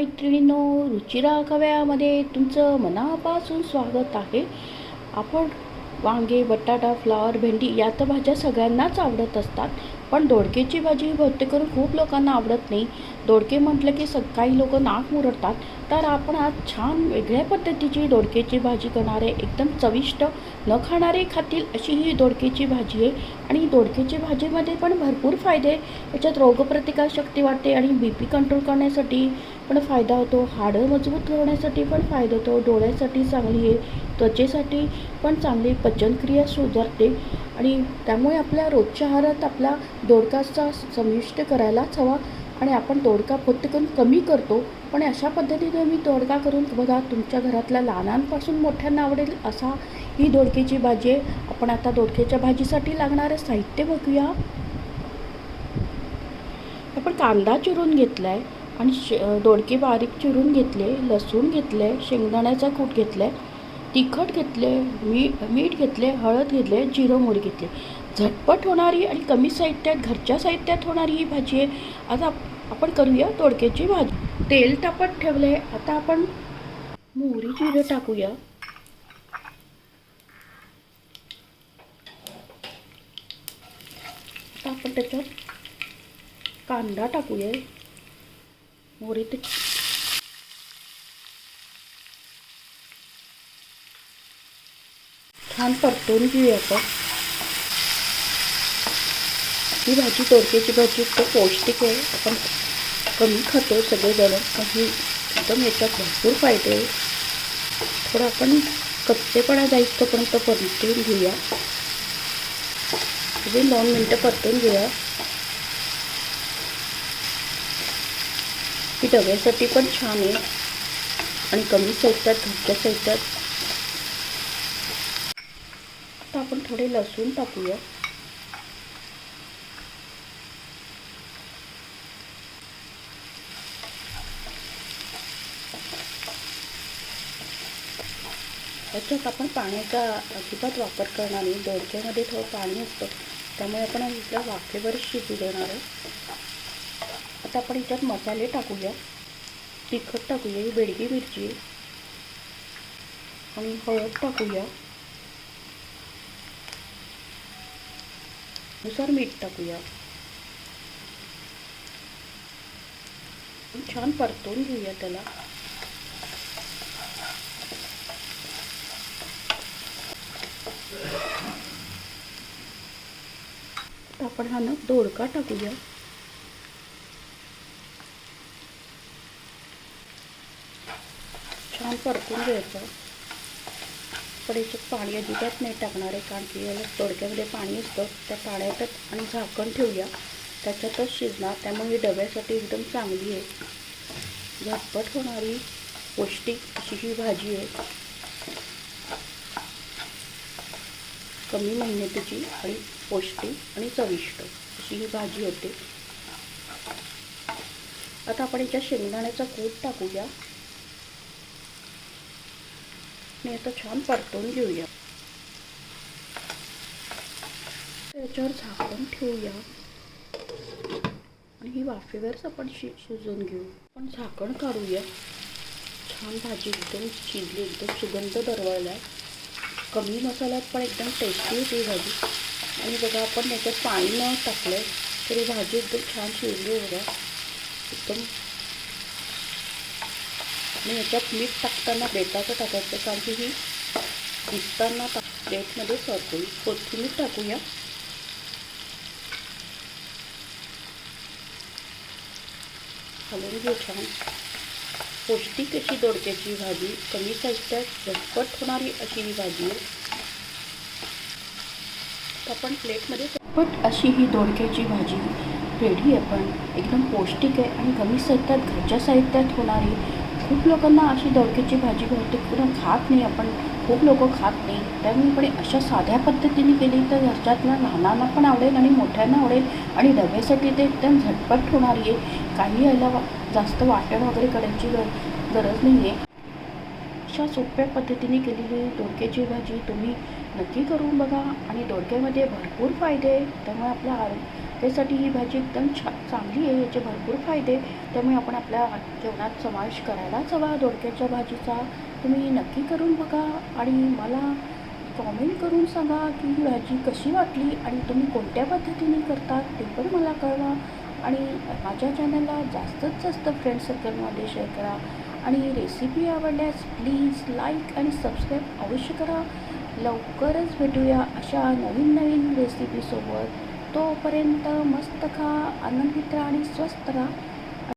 मैत्रिणींनो रुचिरा कव्यामध्ये तुमचं मनापासून स्वागत आहे. आपण वांगे बटाटा फ्लावर भेंडी या तर भाज्या सगळ्यांनाच आवडत असतात. पण दोडकेची भाजी बहुतेक करून खूप लोकांना आवडत नाही. दोडके म्हटलं की सग काही लोक नाक मुरडतात. तर आपण आज छान वेगळ्या पद्धतीची दोडकेची भाजी करणार आहे एकदम चविष्ट न खाणारे खातील अशी ही दोडकेची भाजी आहे. आणि दोडकेची भाजीमध्ये पण भरपूर फायदे आहे. याच्यात रोगप्रतिकारशक्ती वाढते आणि बी पी कंट्रोल करण्यासाठी पण फायदा होतो. हाडं मजबूत करण्यासाठी पण फायदा होतो. डोळ्यासाठी चांगली आहे त्वचेसाठी पण चांगली पचनक्रिया सुधारते आणि त्यामुळे आपल्या रोजच्या आहारात आपला दोडकाचा समाविष्ट करायलाच हवा आणि आपण दोडका फक्त कमी करतो. पण अशा पद्धतीने मी दोडका करून बघा तुमच्या घरातल्या लहानांपासून मोठ्यांना आवडेल असा ही दोडकेची भाजी आहे. आपण आता दोडक्याच्या भाजीसाठी लागणारं साहित्य बघूया. आपण कांदा चिरून घेतला आहे आणि शे दोडके बारीक चिरून घेतले लसूण घेतले शेंगदाण्याचा कूट घेतला आहे तिखट घेतले मी मीठ घेतले हळद घेतले जिरं मोहरी घेतले. झटपट होणारी आणि कमी साहित्यात घरच्या साहित्यात होणारी ही भाजी आहे. आता आप- आपण करूया दोडक्याची भाजी. तेल तापत ठेवलं आहे आता आपण मोहरी जिरं टाकूया. आता आपण त्याच्यात कांदा टाकूया. मोहरी छान परतून घेऊया आपण. ही भाजी दोडक्याची भाजी खूप पौष्टिक आहे. आपण कमी खातो सगळेजण. पण ही एकदम याच्यात भरपूर फायदे आहे. थोडं आपण कच्चेपणा जाईस तोपर्यंत परतून घेऊया. म्हणजे दोन मिनटं परतून घेऊया. ही डब्यासाठी पण छान आहे. आणि कमी साहित्यात धुक्या साहित्यात आता आपण थोडे लसूण टाकूया. त्याच्यात आपण पाण्याचा अजिबात वापर करणार नाही. दोडक्यामध्ये थोडं पाणी असतं. त्यामुळे आपण इथल्या वाफेवर शिजू देणार आहे आता आपण याच्यात मसाले टाकूया. तिखट टाकूया ही बेडगी मिरची. आणि हळद टाकूया. नुसार मीठ टाकूया. छान परतून घेऊया त्याला. आपण हा ना दोडका टाकूया. छान परतून घ्यायचं. पण पाणी अजिबात नाही टाकणार आहे कारण की याला दोडक्यामध्ये पाणी असतं. त्या पाण्यातच आणि झाकण ठेवूया. त्याच्यातच शिजणार. त्यामुळे ही डब्यासाठी एकदम चांगली आहे. झटपट होणारी पौष्टिक अशी ही भाजी आहे. कमी मेहनतीची आणि पौष्टिक आणि चविष्ट अशी ही भाजी होते. आता आपण याच्या शेंगदाण्याचा कूट टाकूया. आणि आता छान परतून घेऊया. त्याच्यावर झाकण ठेवूया. आणि ही वाफेवरच आपण शि शिजवून घेऊ. आपण झाकण काढूया. छान भाजी एकदम शिजली एकदम सुगंध दरवळला कमी मसाल्यात पण एकदम टेस्टी होती भाजी. आणि बघा आपण याच्यात पाणी न टाकलं तरी भाजी एकदम छान शिजली बघा. एकदम आणि याच्यात मीठ टाकताना बेताचं टाकायचं कारण की ही दिसताना टाक प्लेटमध्ये सर्व होईल. कोथिंबीर टाकूया. हलवून घेऊ छान पौष्टिक अशी दोडक्याची भाजी कमी साहित्यात झटपट होणारी अशी ही भाजी आहे. आपण प्लेटमध्ये झटपट अशी ही दोडक्याची भाजी रेडी आपण एकदम पौष्टिक आहे आणि कमी साहित्यात घरच्या साहित्यात होणारी खूप लोकांना अशी दोडक्याची भाजी बहुतेक पुन्हा खात नाही आपण खूप लोक खात नाही. त्यामुळे पण अशा साध्या पद्धतीने केली तर घरच्यातल्या लहानांना पण आवडेल आणि मोठ्यांना आवडेल आणि डब्यासाठी ते एकदम झटपट होणारी आहे. काही यायला वा- जास्त वाटण वगैरे करायची गर गरज नाही आहे अशा सोप्या पद्धतीने केलेली दोडक्याची भाजी तुम्ही नक्की करून बघा आणि दोडक्यामध्ये भरपूर फायदे आहे त्यामुळे आपल्या आरो त्यासाठी ही भाजी एकदम छा चांगली आहे याचे भरपूर फायदे. त्यामुळे आपण आपल्या जेवणात समावेश करायलाच हवा. दोडक्याच्या भाजीचा तुम्ही नक्की करून बघा आणि मला कॉमेंट करून सांगा की ही भाजी कशी वाटली आणि तुम्ही कोणत्या पद्धतीने करतात ते पण मला कळवा. आणि माझ्या चॅनलला जास्तीत जास्त फ्रेंड सर्कलमध्ये शेअर करा. आणि रेसिपी आवडल्यास प्लीज लाईक आणि सबस्क्राईब अवश्य करा. लवकरच भेटूया अशा नवीन नवीन रेसिपीसोबत तोपर्यंत मस्त खा आनंदित राहा आणि स्वस्त राहा.